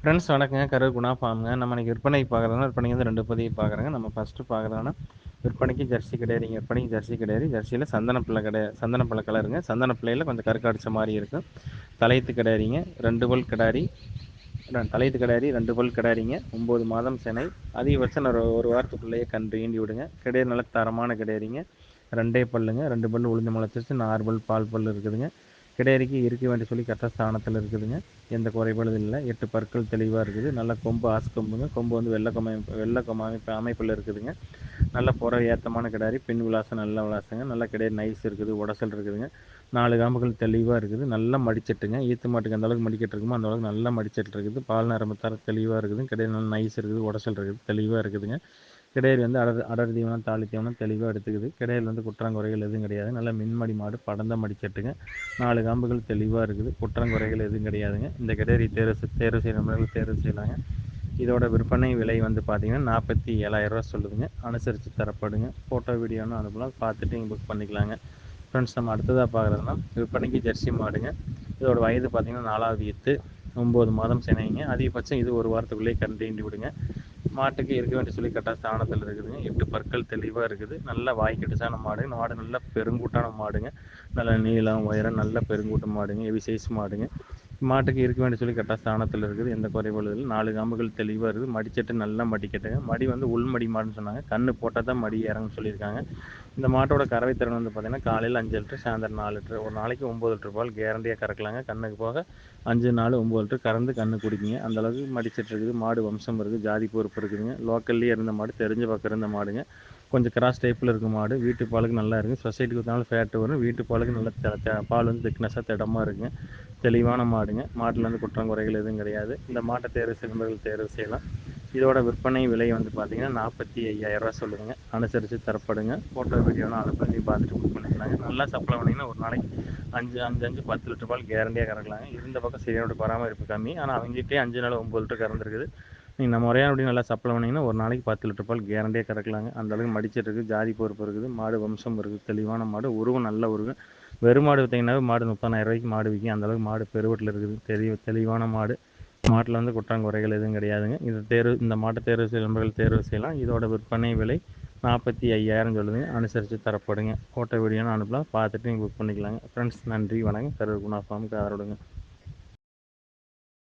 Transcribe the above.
Friends வணக்கங்க. கரூர் குணா ஃபார்முங்க. நம்ம இன்றைக்கி விற்பனைக்கு பார்க்குறதுனா விற்பனைக்கு வந்து ரெண்டு பதிவு பார்க்குறேங்க. நம்ம ஃபஸ்ட்டு பார்க்குறதுனா விற்பனைக்கு ஜெர்சி கிடையாதுங்க விற்பனைக்கு ஜெர்சி கிடையாது. ஜெர்சியில் சந்தன பிள்ளை கிடையாது சந்தன பிள்ளை கலருங்க சந்தன பிள்ளையில் கொஞ்சம் கருக்க மாதிரி இருக்கும். தலையத்து கிடையாதுங்க ரெண்டு பல் கிடாரி. தலையத்து கிடாரி ரெண்டு பல் கிடாரிங்க. ஒம்பது மாதம் செனை அதிகபட்சம் ஒரு ஒரு வாரத்துக்குள்ளேயே கன்று ஈண்டி விடுங்க. கிடையாது நல்ல தரமான கிடையாதுங்க ரெண்டே பல்லுங்க. ரெண்டு பல் உளுந்து முளைச்சிருச்சு நார்பல் பால் பல் இருக்குதுங்க. கிடையாரிக்கு இருக்க வேண்டிய சொல்லி கரெக்டாக ஸ்தானத்தில் இருக்குதுங்க. எந்த குறைபாடும் இல்லை. எட்டு பற்கள் தெளிவாக இருக்குது. நல்ல கொம்பு ஆசு கொம்புங்க. கொம்பு வந்து வெள்ளை கொம்பு வெள்ளை கொம்பு அமைப்பு அமைப்பில் இருக்குதுங்க. நல்ல புற ஏத்தமான கிடாரி பின் விலாசம் நல்ல விலாசங்க. நல்ல கிடையாது நைஸ் இருக்குது. உடசல் இருக்குதுங்க. நாலு காம்புகள் தெளிவாக இருக்குது. நல்லா மடிச்சிட்டுங்க. ஈத்து மாட்டுக்கு அந்த அளவுக்கு இருக்குமோ அந்த அளவுக்கு நல்லா மடிச்சிட்டு இருக்குது. பால் நரம்பு தர தெளிவாக இருக்குது. கிடையாது நல்ல நைஸ் இருக்குது. உடசல் இருக்குது. தெளிவாக இருக்குதுங்க. கிடையாது வந்து அடர் அடர் தீவனம் தாலி தீவனம் தெளிவாக எடுத்துக்குது. கிடையில் வந்து குற்றங்குறைகள் எதுவும் கிடையாது. நல்ல மின்மடி மாடு படந்த மடிச்சட்டுங்க நாலு காம்புகள் தெளிவாக இருக்குது. குற்றங்குறைகள் எதுவும் கிடையாதுங்க. இந்த கிடையரி தேர்வு செ- தேர்வு செய்கிற முறையில் தேர்வு செய்யலாங்க. இதோட விற்பனை விலை வந்து பார்த்தீங்கன்னா நாற்பத்தி ஏழாயிரரூவா சொல்லுதுங்க. அனுசரித்து தரப்படுங்க. ஃபோட்டோ வீடியோன்னு அனுப்பலாம் பார்த்துட்டு நீங்கள் புக் பண்ணிக்கலாங்க. ஃப்ரெண்ட்ஸ் நம்ம அடுத்ததாக பார்க்குறதுனா விற்பனைக்கு ஜெர்சி மாடுங்க. இதோட வயது பார்த்தீங்கன்னா நாலாவது எத்து ஒம்பது மாதம் சினைங்க. அதிகபட்சம் இது ஒரு வாரத்துக்குள்ளேயே கண்டு விடுங்க. மாட்டுக்கு இருக்க வேண்டிய சொல்லி கரெக்டாக ஸ்தானத்தில் இருக்குதுங்க எட்டு பற்கள் தெளிவாக இருக்குது. நல்ல வாய்க்கெட்டுசான மாடுங்க. இந்த மாடு நல்ல பெருங்கூட்டான மாடுங்க. நல்ல நீளம் உயரம் நல்ல பெருங்கூட்ட மாடுங்க. ஹெவி சைஸ் மாடுங்க. மாட்டுக்கு இருக்க வேண்டிய சொல்லி கரெக்டாக ஸ்தானத்தில் இருக்குது. எந்த குறைபாடு இல்லை. நாலு காம்புகள் தெளிவாக இருக்குது. மடிச்சட்டு நல்லா மடிக்கட்டுங்க மடி வந்து உள்மடி மாடுன்னு சொன்னாங்க. கண்ணு போட்டால் தான் மடி இறங்குன்னு சொல்லியிருக்காங்க. இந்த மாட்டோட கறவை திறன் வந்து பார்த்தீங்கன்னா காலையில் அஞ்சு லிட்டர் சாயந்தரம் நாலு லிட்டர். ஒரு நாளைக்கு ஒம்பது லிட்டர் பால் கேரண்டியாக கறக்கலாங்க. கண்ணுக்கு போக அஞ்சு நாலு ஒம்பது லிட்டர் கறந்து கண்ணு குடிக்குங்க. அந்த அளவுக்கு மடிச்சிட்டு இருக்குது. மாடு வம்சம் இருக்குது. ஜாதி பொறுப்பு இருக்குதுங்க. லோக்கல்லேயே இருந்த மாடு தெரிஞ்ச பக்கம் இருந்த மாடுங்க. கொஞ்சம் கிராஸ் டைப்பில் இருக்க மாடு. வீட்டு பாலுக்கு நல்லா இருக்குது சொசைட்டிக்கு ஊற்றினாலும் ஃபேட்டு வரும். வீட்டு பாலுக்கு நல்ல பால் வந்து திக்னஸாக திடமாக இருக்குங்க. தெளிவான மாடுங்க. மாட்டில் வந்து குற்றம் குறைகள் எதுவும் கிடையாது. இந்த மாட்டை தேர்வு செய்யும்போது தேர்வு செய்யலாம். இதோட விற்பனை விலை வந்து பார்த்தீங்கன்னா நாற்பத்தி ஐயாயிரரூவா சொல்லுதுங்க. அனுசரித்து தரப்படுங்க. ஃபோட்டோ வீடியோலாம் அனுப்பி பார்த்துட்டு புக் பண்ணிக்கலாங்க. நல்லா சப்ளை பண்ணிங்கன்னா ஒரு நாளைக்கு அஞ்சு அஞ்சு அஞ்சு பத்து லிட்டர் பால் கேரண்டியாக கறக்கலாங்க. இருந்த பக்கம் சரியானோட பராமரிப்பு கம்மி. ஆனால் அவங்ககிட்டே அஞ்சு நாள் ஒம்பது லிட்டர் கறந்துருக்குது நீங்கள் நம்ம முறையாக அப்படி நல்லா சப்ளை பண்ணிங்கன்னா ஒரு நாளைக்கு பத்து லிட்டர் பால் கேரண்டியாக கறக்கலாங்க. அந்த அளவுக்கு மடிச்சிட்டு இருக்குது. ஜாதி பொறுப்பு இருக்குது. மாடு வம்சம் இருக்குது. தெளிவான மாடு. உருவம் நல்ல உருவம். வெறும் மாடு விற்றிங்கனாவே மாடு முப்பதாயிரம் ரூபாய்க்கு மாடு விற்கும் அந்த அளவுக்கு மாடு பெருவட்டில் இருக்குது. தெளிவு தெளிவான மாடு. மாட்டில் வந்து குற்றங்குறைகள் எதுவும் கிடையாதுங்க. இது தேர்வு இந்த மாட்டை தேர்வு செய்யும் நண்பர்கள் தேர்வு செய்யலாம். இதோட விற்பனை விலை நாற்பத்தி ஐயாயிரம் சொல்லுதுங்க. அனுசரித்து தரப்படுங்க. ஃபோட்டோ வீடியோன்னு அனுப்பலாம். பார்த்துட்டு நீங்கள் புக் பண்ணிக்கலாங்க. ஃப்ரெண்ட்ஸ் நன்றி வணக்கம். கரூர் குணா ஃபார்முக்கு ஆதரவுடுங்க.